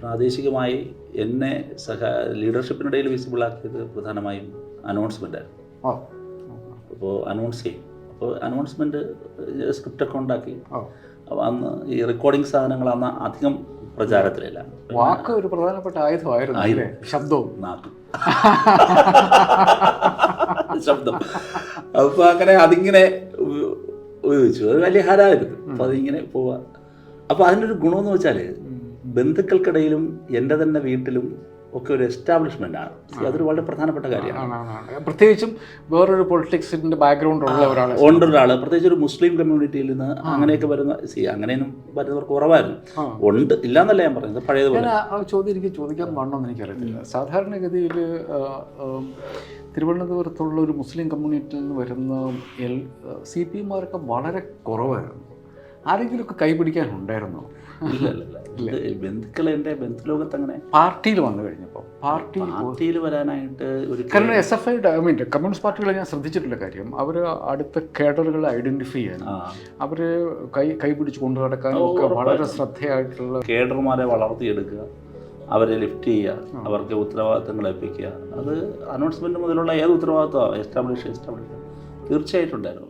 പ്രാദേശികമായി എന്നെ സഹ ലീഡർഷിപ്പിനിടയിൽ വിസിബിൾ ആക്കിയത് പ്രധാനമായും അനൗൺസ്മെന്റ് ആയിരുന്നു. അപ്പോൾ അനൗൺസ് ചെയ്യും. അപ്പോൾ അനൗൺസ്മെന്റ് സ്ക്രിപ്റ്റൊക്കെ ഉണ്ടാക്കി. അപ്പോൾ അന്ന് ഈ റെക്കോർഡിംഗ് സാധനങ്ങൾ അന്ന് അധികം പ്രചാരത്തിലില്ല. വാക്ക് ഒരു പ്രധാനപ്പെട്ട ആയുധമായിരുന്നു ശബ്ദവും. നാക്ക്. ശബ്ദം. അപ്പോൾ അങ്ങനെ അതിങ്ങനെ ഉപ- ഉപയോഗിച്ചു. അത് വലിയ ഹരായിരുന്നു. അപ്പോൾ അതിങ്ങനെ പോവാ. അപ്പോൾ അതിനൊരു ഗുണമെന്ന് വെച്ചാൽ ബന്ധുക്കൾക്കിടയിലും എന്റെ തന്നെ വീട്ടിലും ഒക്കെ ഒരു എസ്റ്റാബ്ലിഷ്മെന്റ് ആണ്. അതൊരു വളരെ പ്രധാനപ്പെട്ട കാര്യമാണ്. പ്രത്യേകിച്ചും വേറൊരു പൊളിറ്റിക്സിന്റെ ബാക്ക്ഗ്രൗണ്ട് ഉള്ള ഒരാൾ ഉണ്ട് ഒരാൾ പ്രത്യേകിച്ച് ഒരു മുസ്ലിം കമ്മ്യൂണിറ്റിയിൽ നിന്ന് അങ്ങനെയൊക്കെ വരുന്ന സി അങ്ങനെയൊന്നും വരുന്നവർ കുറവായിരുന്നു. ഉണ്ട് ഇല്ല എന്നല്ല ഞാൻ പറയുന്നത് പഴയതുപോലെ. ആ- ചോദ്യം എനിക്ക് ചോദിക്കാൻ പാടണമെന്ന് എനിക്കറിയത്തില്ല. സാധാരണഗതിയിൽ തിരുവനന്തപുരത്തുള്ള ഒരു മുസ്ലിം കമ്മ്യൂണിറ്റിയിൽ നിന്ന് വരുന്ന എൽ സി പി എമാരൊക്കെ വളരെ കുറവായിരുന്നു. ആരെങ്കിലുമൊക്കെ കൈപിടിക്കാൻ ഉണ്ടായിരുന്നോ? ഇല്ല ഇല്ല. ബന്ധുക്കൾ എന്റെ ബന്ധുലോകത്ത് അങ്ങനെ പാർട്ടിയിൽ വന്നു കഴിഞ്ഞപ്പോൾ പാർട്ടി പാർട്ടിയിൽ വരാനായിട്ട് ഒരു കാരണം S F I I mean communist പാർട്ടികളെ ഞാൻ ശ്രദ്ധിച്ചിട്ടുള്ള കാര്യം അവർ അടുത്ത കേഡറുകളെ ഐഡന്റിഫൈ ചെയ്യാൻ അവർ കൈ കൈ പിടിച്ച് കൊണ്ടു നടക്കാനും ഒക്കെ വളരെ ശ്രദ്ധയായിട്ടുള്ള കേഡർമാരെ വളർത്തിയെടുക്കുക അവരെ ലിഫ്റ്റ് ചെയ്യുക അവർക്ക് ഉത്തരവാദിത്തങ്ങൾ ഏൽപ്പിക്കുക അത് അനൗൺസ്മെന്റ് മുതലുള്ള ഏത് ഉത്തരവാദിത്തമാണ് എസ്റ്റാബ്ലിഷ് എസ്റ്റാബ്ലിഷ് തീർച്ചയായിട്ടും ഉണ്ടായിരുന്നു.